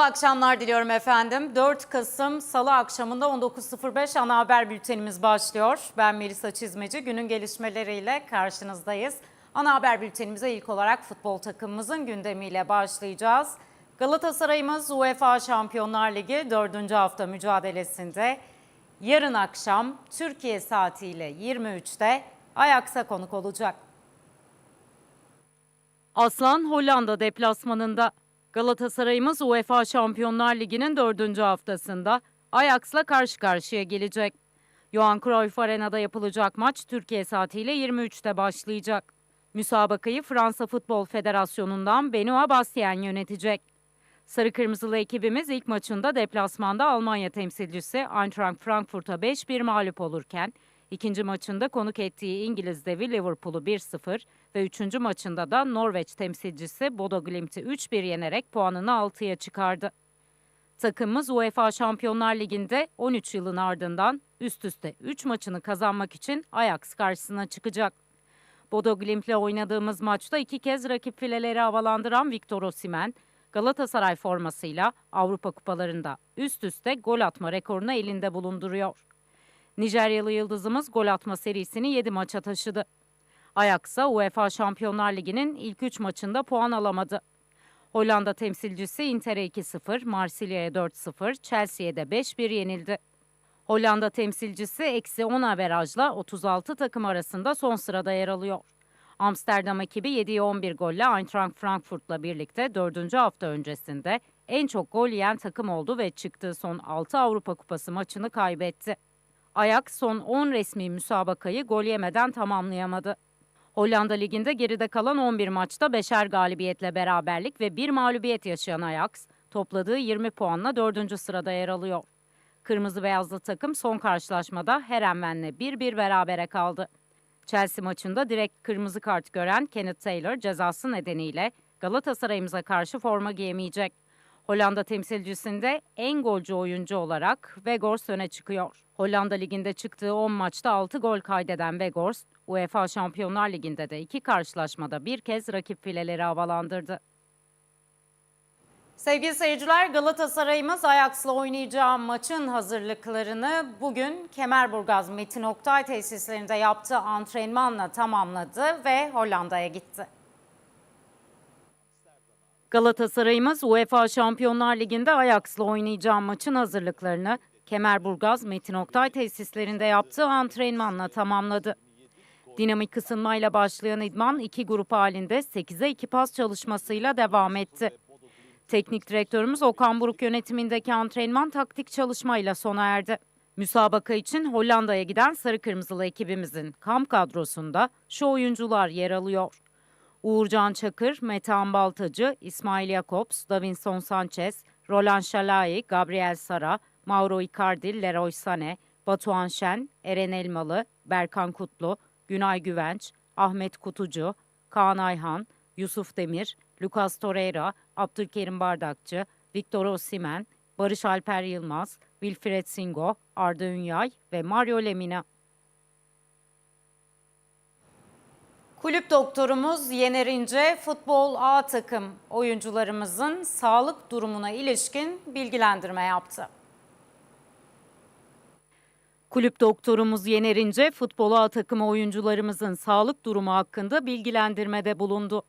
Mutlu akşamlar diliyorum efendim. 4 Kasım Salı akşamında 19.05 ana haber bültenimiz başlıyor. Ben Melisa Çizmeci. Günün gelişmeleriyle karşınızdayız. Ana haber bültenimize ilk olarak futbol takımımızın gündemiyle başlayacağız. Galatasaray'ımız UEFA Şampiyonlar Ligi 4. hafta mücadelesinde yarın akşam Türkiye saatiyle 23'te Ajax'a konuk olacak. Aslan Hollanda deplasmanında Galatasaray'ımız UEFA Şampiyonlar Ligi'nin dördüncü haftasında Ajax'la karşı karşıya gelecek. Johan Cruyff Arena'da yapılacak maç Türkiye saatiyle 23'te başlayacak. Müsabakayı Fransa Futbol Federasyonu'ndan Benoît Bastien yönetecek. Sarı Kırmızılı ekibimiz ilk maçında deplasmanda Almanya temsilcisi Eintracht Frankfurt'a 5-1 mağlup olurken, ikinci maçında konuk ettiği İngiliz devi Liverpool'u 1-0 ve üçüncü maçında da Norveç temsilcisi Bodo Glimt'i 3-1 yenerek puanını 6'ya çıkardı. Takımımız UEFA Şampiyonlar Ligi'nde 13 yılın ardından üst üste 3 maçını kazanmak için Ajax karşısına çıkacak. Bodo Glimt'le oynadığımız maçta iki kez rakip fileleri havalandıran Victor Osimhen, Galatasaray formasıyla Avrupa kupalarında üst üste gol atma rekorunu elinde bulunduruyor. Nijeryalı yıldızımız gol atma serisini 7 maça taşıdı. Ajax'a UEFA Şampiyonlar Ligi'nin ilk 3 maçında puan alamadı. Hollanda temsilcisi Inter'e 2-0, Marsilya'ya 4-0, Chelsea'ye de 5-1 yenildi. Hollanda temsilcisi eksi 10 averajla 36 takım arasında son sırada yer alıyor. Amsterdam ekibi 7'ye 11 golle Eintracht Frankfurt'la birlikte 4. hafta öncesinde en çok gol yiyen takım oldu ve çıktığı son 6 Avrupa Kupası maçını kaybetti. Ajax son 10 resmi müsabakayı gol yemeden tamamlayamadı. Hollanda Ligi'nde geride kalan 11 maçta 5'er galibiyetle beraberlik ve bir mağlubiyet yaşayan Ajax, topladığı 20 puanla 4. sırada yer alıyor. Kırmızı beyazlı takım son karşılaşmada Herenven'le 1-1 berabere kaldı. Chelsea maçında direkt kırmızı kart gören Kenneth Taylor cezası nedeniyle Galatasaray'ımıza karşı forma giyemeyecek. Hollanda temsilcisinde en golcü oyuncu olarak Weghorst öne çıkıyor. Hollanda Ligi'nde çıktığı 10 maçta 6 gol kaydeden Weghorst, UEFA Şampiyonlar Ligi'nde de iki karşılaşmada bir kez rakip fileleri havalandırdı. Sevgili seyirciler Galatasaray'ımız Ajax'la oynayacağı maçın hazırlıklarını bugün Kemerburgaz Metin Oktay tesislerinde yaptığı antrenmanla tamamladı ve Hollanda'ya gitti. Galatasaray'ımız UEFA Şampiyonlar Ligi'nde Ajax'la oynayacağı maçın hazırlıklarını Kemerburgaz Metin Oktay tesislerinde yaptığı antrenmanla tamamladı. Dinamik ısınmayla başlayan idman iki grup halinde 8'e 2 pas çalışmasıyla devam etti. Teknik direktörümüz Okan Buruk yönetimindeki antrenman taktik çalışmayla sona erdi. Müsabaka için Hollanda'ya giden Sarı Kırmızılı ekibimizin kamp kadrosunda şu oyuncular yer alıyor. Uğurcan Çakır, Metehan Baltacı, İsmail Jakobs, Davinson Sanchez, Roland Şalai, Gabriel Sara, Mauro Icardi, Leroy Sané, Batuhan Şen, Eren Elmalı, Berkan Kutlu, Günay Güvenç, Ahmet Kutucu, Kaan Ayhan, Yusuf Demir, Lucas Torreira, Abdülkerim Bardakçı, Victor Osimhen, Barış Alper Yılmaz, Wilfred Singo, Arda Ünyay ve Mario Lemina. Kulüp doktorumuz Yener İnce, futbol A takım oyuncularımızın sağlık durumuna ilişkin bilgilendirme yaptı. Kulüp doktorumuz Yener İnce, futbol A takımı oyuncularımızın sağlık durumu hakkında bilgilendirmede bulundu.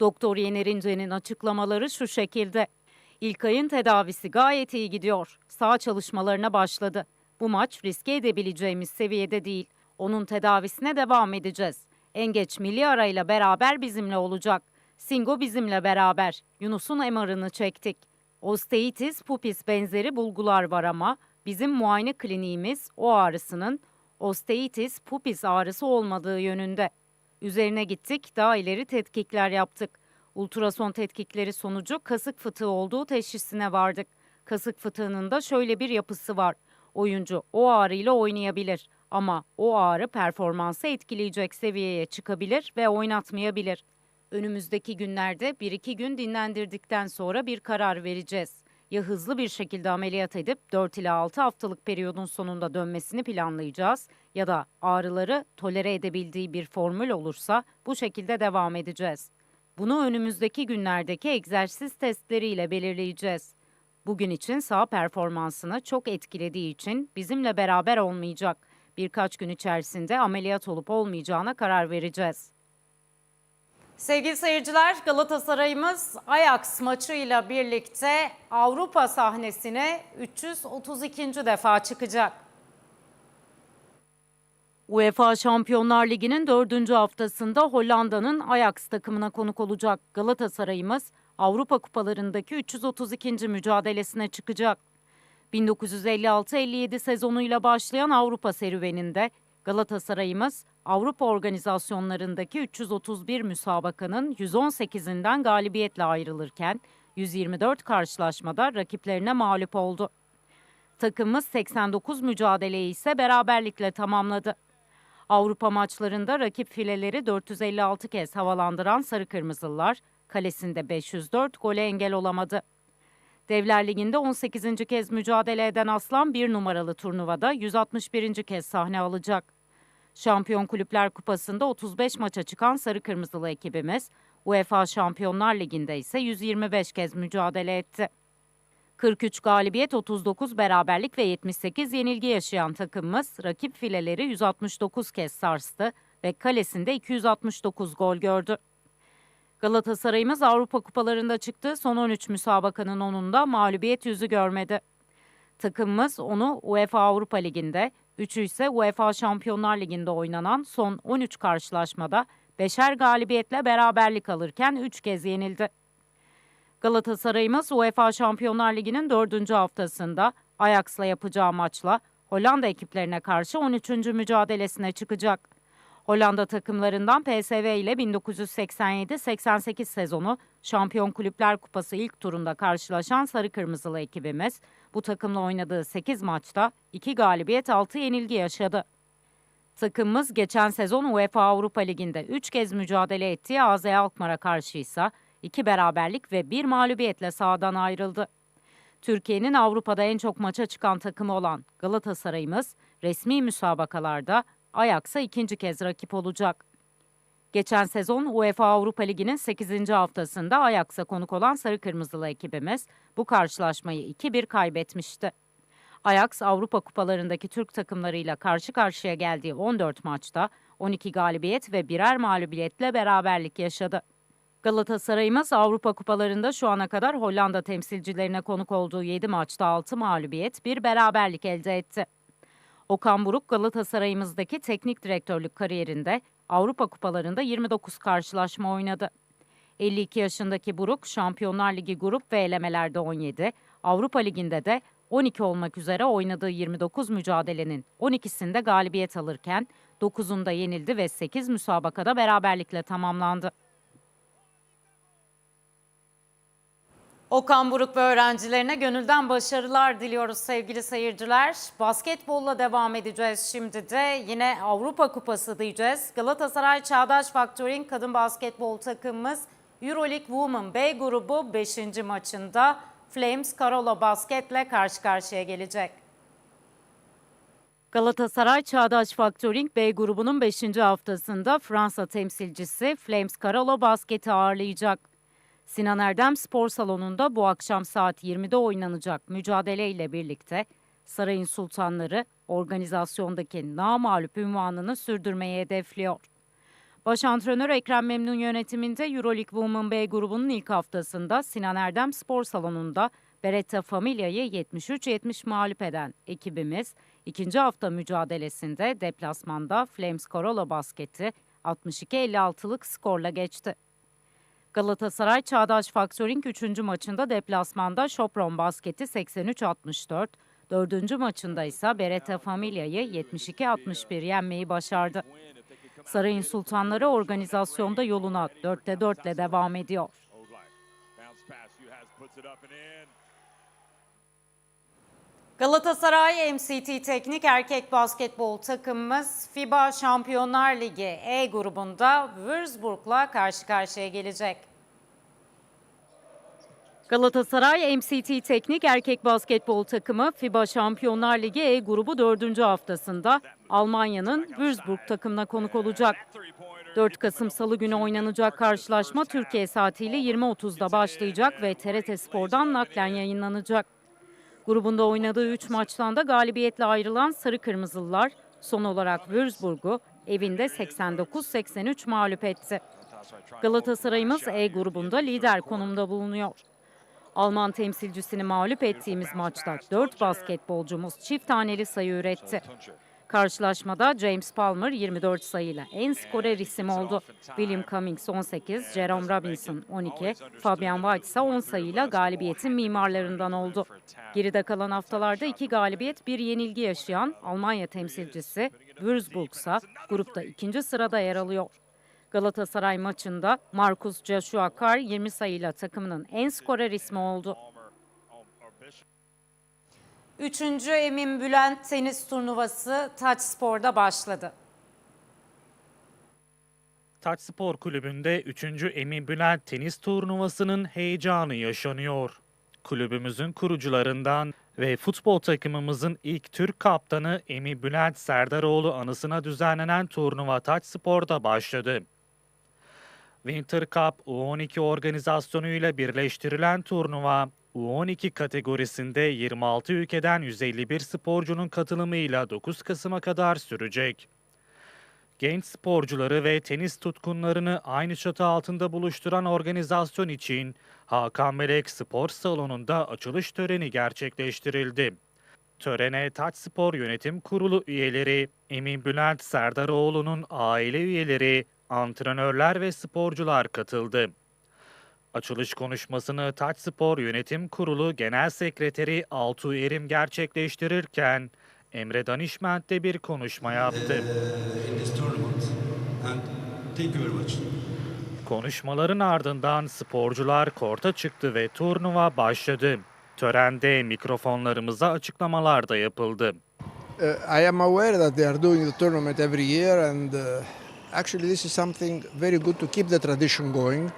Doktor Yener İnce'nin açıklamaları şu şekilde. İlkay'ın tedavisi gayet iyi gidiyor. Sağ çalışmalarına başladı. Bu maç riske edebileceğimiz seviyede değil. Onun tedavisine devam edeceğiz. En geç milli arayla beraber bizimle olacak. Singo bizimle beraber. Yunus'un MR'ını çektik. Osteitis pupis benzeri bulgular var ama bizim muayene kliniğimiz o ağrısının osteitis pupis ağrısı olmadığı yönünde. Üzerine gittik, daha ileri tetkikler yaptık. Ultrason tetkikleri sonucu kasık fıtığı olduğu teşhisine vardık. Kasık fıtığının da şöyle bir yapısı var. Oyuncu o ağrıyla oynayabilir ama o ağrı performansı etkileyecek seviyeye çıkabilir ve oynatmayabilir. Önümüzdeki günlerde 1-2 gün dinlendirdikten sonra bir karar vereceğiz. Ya hızlı bir şekilde ameliyat edip 4 ila 6 haftalık periyodun sonunda dönmesini planlayacağız ya da ağrıları tolere edebildiği bir formül olursa bu şekilde devam edeceğiz. Bunu önümüzdeki günlerdeki egzersiz testleriyle belirleyeceğiz. Bugün için sağ performansını çok etkilediği için bizimle beraber olmayacak. Birkaç gün içerisinde ameliyat olup olmayacağına karar vereceğiz. Sevgili seyirciler, Galatasaray'ımız Ajax maçıyla birlikte Avrupa sahnesine 332. defa çıkacak. UEFA Şampiyonlar Ligi'nin dördüncü haftasında Hollanda'nın Ajax takımına konuk olacak Galatasaray'ımız Avrupa kupalarındaki 332. mücadelesine çıkacak. 1956-57 sezonuyla başlayan Avrupa serüveninde Galatasaray'ımız Avrupa organizasyonlarındaki 331 müsabakanın 118'inden galibiyetle ayrılırken 124 karşılaşmada rakiplerine mağlup oldu. Takımımız 89 mücadeleyi ise beraberlikle tamamladı. Avrupa maçlarında rakip fileleri 456 kez havalandıran Sarı Kırmızılılar kalesinde 504 gole engel olamadı. Devler Ligi'nde 18. kez mücadele eden Aslan bir numaralı turnuvada 161. kez sahne alacak. Şampiyon Kulüpler Kupası'nda 35 maça çıkan Sarı Kırmızılı ekibimiz, UEFA Şampiyonlar Ligi'nde ise 125 kez mücadele etti. 43 galibiyet, 39 beraberlik ve 78 yenilgi yaşayan takımımız rakip fileleri 169 kez sarstı ve kalesinde 269 gol gördü. Galatasaray'ımız Avrupa kupalarında çıktığı son 13 müsabakanın 10'unda mağlubiyet yüzü görmedi. Takımımız onu UEFA Avrupa Ligi'nde, 3'ü ise UEFA Şampiyonlar Ligi'nde oynanan son 13 karşılaşmada beşer galibiyetle beraberlik alırken 3 kez yenildi. Galatasaray'ımız UEFA Şampiyonlar Ligi'nin 4. haftasında Ajax'la yapacağı maçla Hollanda ekiplerine karşı 13. mücadelesine çıkacak. Hollanda takımlarından PSV ile 1987-88 sezonu Şampiyon Kulüpler Kupası ilk turunda karşılaşan Sarı Kırmızılı ekibimiz bu takımla oynadığı 8 maçta 2 galibiyet 6 yenilgi yaşadı. Takımımız geçen sezon UEFA Avrupa Ligi'nde 3 kez mücadele ettiği AZ Alkmaar'a karşı ise 2 beraberlik ve 1 mağlubiyetle sahadan ayrıldı. Türkiye'nin Avrupa'da en çok maça çıkan takımı olan Galatasaray'ımız resmi müsabakalarda Ajax'a ikinci kez rakip olacak. Geçen sezon UEFA Avrupa Ligi'nin 8. haftasında Ajax'a konuk olan Sarı Kırmızılı ekibimiz bu karşılaşmayı 2-1 kaybetmişti. Ajax Avrupa kupalarındaki Türk takımlarıyla karşı karşıya geldiği 14 maçta 12 galibiyet ve birer mağlubiyetle beraberlik yaşadı. Galatasaray'ımız Avrupa kupalarında şu ana kadar Hollanda temsilcilerine konuk olduğu 7 maçta 6 mağlubiyet, bir beraberlik elde etti. Okan Buruk Galatasaray'ımızdaki teknik direktörlük kariyerinde Avrupa kupalarında 29 karşılaşma oynadı. 52 yaşındaki Buruk Şampiyonlar Ligi grup ve elemelerde 17, Avrupa Ligi'nde de 12 olmak üzere oynadığı 29 mücadelenin 12'sinde galibiyet alırken 9'unda yenildi ve 8 müsabakada beraberlikle tamamlandı. Okan Buruk ve öğrencilerine gönülden başarılar diliyoruz sevgili seyirciler. Basketbolla devam edeceğiz şimdi de. Yine Avrupa Kupası diyeceğiz. Galatasaray Çağdaş Factoring kadın basketbol takımımız Euroleague Women B grubu 5. maçında Flames Karola Basket'le karşı karşıya gelecek. Galatasaray Çağdaş Factoring B grubunun 5. haftasında Fransa temsilcisi Flames Karola Basket'i ağırlayacak. Sinan Erdem Spor Salonu'nda bu akşam saat 20'de oynanacak mücadeleyle birlikte Sarayın Sultanları organizasyondaki namağlup ünvanını sürdürmeyi hedefliyor. Baş antrenör Ekrem Memnun yönetiminde Euroleague Women B grubunun ilk haftasında Sinan Erdem Spor Salonu'nda Beretta Familya'yı 73-70 mağlup eden ekibimiz ikinci hafta mücadelesinde deplasmanda Flames Corolla Basket'i 62-56'lık skorla geçti. Galatasaray Çağdaş Factoring 3. maçında deplasmanda Şopron Basket'i 83-64, 4. maçında ise Beretta Familya'yı 72-61 yenmeyi başardı. Sarayın Sultanları organizasyonda yoluna 4'te 4 ile devam ediyor. Galatasaray MCT Teknik Erkek Basketbol takımımız FIBA Şampiyonlar Ligi E grubunda Würzburg'la karşı karşıya gelecek. Galatasaray MCT Teknik Erkek Basketbol takımı FIBA Şampiyonlar Ligi E grubu 4. haftasında Almanya'nın Würzburg takımına konuk olacak. 4 Kasım Salı günü oynanacak karşılaşma Türkiye saatiyle 20.30'da başlayacak ve TRT Spor'dan naklen yayınlanacak. Grubunda oynadığı 3 maçtan da galibiyetle ayrılan Sarı Kırmızılılar son olarak Würzburg'u evinde 89-83 mağlup etti. Galatasaray'ımız E grubunda lider konumda bulunuyor. Alman temsilcisini mağlup ettiğimiz maçta 4 basketbolcumuz çift taneli sayı üretti. Karşılaşmada James Palmer 24 sayıyla en skorer isim oldu. William Cummings 18, Jerome Robinson 12, Fabian White ise 10 sayıyla galibiyetin mimarlarından oldu. Geride kalan haftalarda iki galibiyet bir yenilgi yaşayan Almanya temsilcisi Würzburg ise grupta ikinci sırada yer alıyor. Galatasaray maçında Marcus Joshua Carr 20 sayıyla takımının en skorer ismi oldu. Üçüncü Emin Bülent tenis turnuvası Taç Spor'da başladı. Taç Spor Kulübü'nde 3. Emin Bülent tenis turnuvasının heyecanı yaşanıyor. Kulübümüzün kurucularından ve futbol takımımızın ilk Türk kaptanı Emin Bülent Serdaroğlu anısına düzenlenen turnuva Taç Spor'da başladı. Winter Cup U12 organizasyonuyla birleştirilen turnuva, U12 kategorisinde 26 ülkeden 151 sporcunun katılımıyla 9 Kasım'a kadar sürecek. Genç sporcuları ve tenis tutkunlarını aynı çatı altında buluşturan organizasyon için Hakan Melek Spor Salonu'nda açılış töreni gerçekleştirildi. Törene Taç Spor Yönetim Kurulu üyeleri, Emin Bülent Serdaroğlu'nun aile üyeleri, antrenörler ve sporcular katıldı. Açılış konuşmasını Taç Spor Yönetim Kurulu Genel Sekreteri Altuğ Erim gerçekleştirirken Emre Danişment de bir konuşma yaptı. very much. Konuşmaların ardından sporcular korta çıktı ve turnuva başladı. Törende mikrofonlarımıza açıklamalar da yapıldı. Uh, I am aware that they are doing the tournament every year, and uh, actually, this is something very good to keep the tradition going.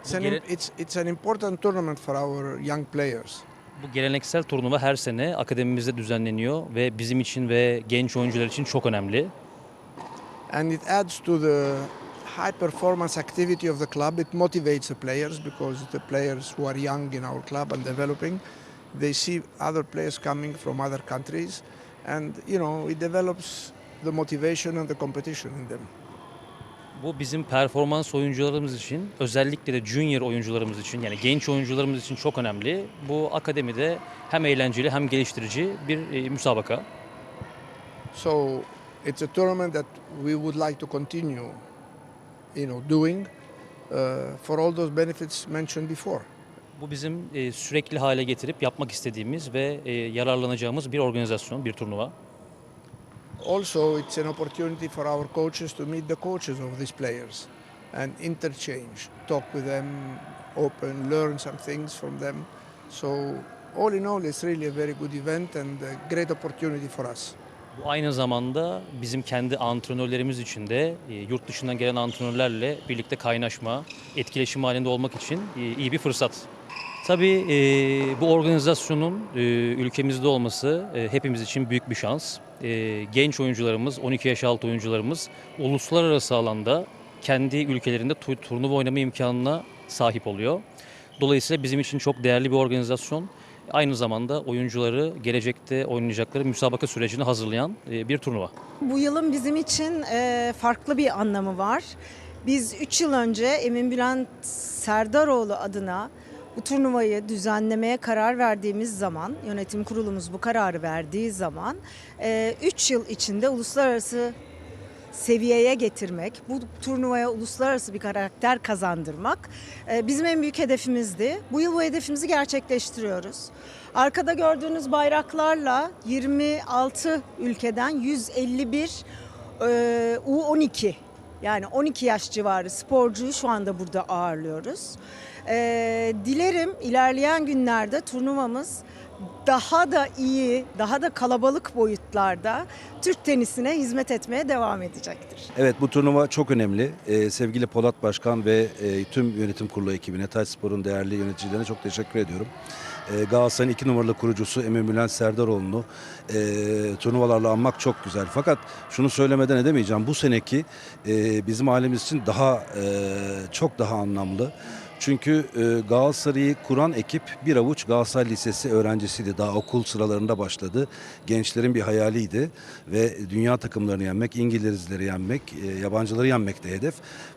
It's an, it? it's, it's an important tournament for our young players. Bu geleneksel turnuva her sene akademimizde düzenleniyor ve bizim için ve genç oyuncular için çok önemli. And it adds to the high performance activity of the club. It motivates the players because the players who are young in our club and developing, they see other players coming from other countries, and you know, it develops the motivation and the competition in them. Bu bizim performans oyuncularımız için, özellikle de junior oyuncularımız için yani genç oyuncularımız için çok önemli. Bu akademide hem eğlenceli hem geliştirici bir e, müsabaka. So it's a tournament that we would like to continue, you know, doing uh, for all those benefits mentioned before. Bu bizim e, sürekli hale getirip yapmak istediğimiz ve e, yararlanacağımız bir organizasyon, bir turnuva. Also, it's an opportunity for our coaches to meet the coaches of these players and interchange, talk with them, open, learn some things from them. So, all in all, it's really a very good event and a great opportunity for us. Bu aynı zamanda bizim kendi antrenörlerimiz için de e, yurt dışından gelen antrenörlerle birlikte kaynaşma, etkileşim halinde olmak için e, iyi bir fırsat. Tabii e, bu organizasyonun e, ülkemizde olması e, hepimiz için büyük bir şans. E, genç oyuncularımız, 12 yaş altı oyuncularımız uluslararası alanda kendi ülkelerinde tu- turnuva oynama imkanına sahip oluyor. Dolayısıyla bizim için çok değerli bir organizasyon. Aynı zamanda oyuncuları gelecekte oynayacakları müsabaka sürecini hazırlayan e, bir turnuva. Bu yılın bizim için e, farklı bir anlamı var. Biz 3 yıl önce Emin Bülent Serdaroğlu adına bu turnuvayı düzenlemeye karar verdiğimiz zaman, yönetim kurulumuz bu kararı verdiği zaman 3 yıl içinde uluslararası seviyeye getirmek, bu turnuvaya uluslararası bir karakter kazandırmak e, bizim en büyük hedefimizdi. Bu yıl bu hedefimizi gerçekleştiriyoruz. Arkada gördüğünüz bayraklarla 26 ülkeden 151 e, U12 yani 12 yaş civarı sporcuyu şu anda burada ağırlıyoruz. E, dilerim ilerleyen günlerde turnuvamız daha da iyi, daha da kalabalık boyutlarda Türk tenisine hizmet etmeye devam edecektir. Evet bu turnuva çok önemli. Ee, sevgili Polat Başkan ve e, tüm yönetim kurulu ekibine, Taç Spor'un değerli yöneticilerine çok teşekkür ediyorum. Ee, Galatasaray'ın iki numaralı kurucusu Emin Bülent Serdaroğlu'nu e, turnuvalarla anmak çok güzel. Fakat şunu söylemeden edemeyeceğim. Bu seneki e, bizim ailemiz için daha e, çok daha anlamlı. Çünkü e, Galatasaray'ı kuran ekip bir avuç Galatasaray Lisesi öğrencisiydi. Daha okul sıralarında başladı. Gençlerin bir hayaliydi ve dünya takımlarını yenmek, İngilizleri yenmek, e, yabancıları yenmek de hedef.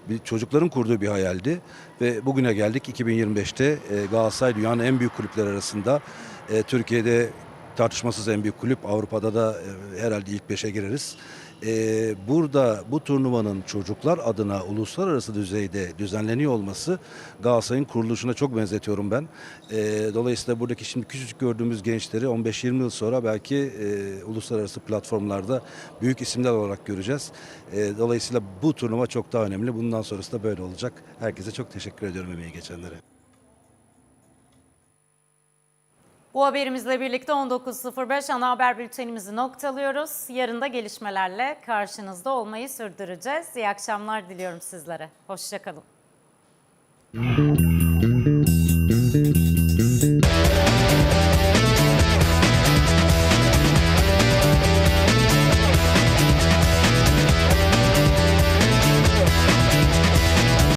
Bir, çocukların kurduğu bir hayaldi ve bugüne geldik 2025'te e, Galatasaray dünyanın en büyük kulüpler arasında. E, Türkiye'de tartışmasız en büyük kulüp. Avrupa'da da e, herhalde ilk beşe gireriz. E, burada bu turnuvanın çocuklar adına uluslararası düzeyde düzenleniyor olması Galatasaray'ın kuruluşuna çok benzetiyorum ben. E, dolayısıyla buradaki şimdi küçücük gördüğümüz gençleri 15-20 yıl sonra belki e, uluslararası platformlarda büyük isimler olarak göreceğiz. E, dolayısıyla bu turnuva çok daha önemli. Bundan sonrası da böyle olacak. Herkese çok teşekkür ediyorum emeği geçenlere. Bu haberimizle birlikte 19.05 ana haber bültenimizi noktalıyoruz. Yarın da gelişmelerle karşınızda olmayı sürdüreceğiz. İyi akşamlar diliyorum sizlere. Hoşçakalın.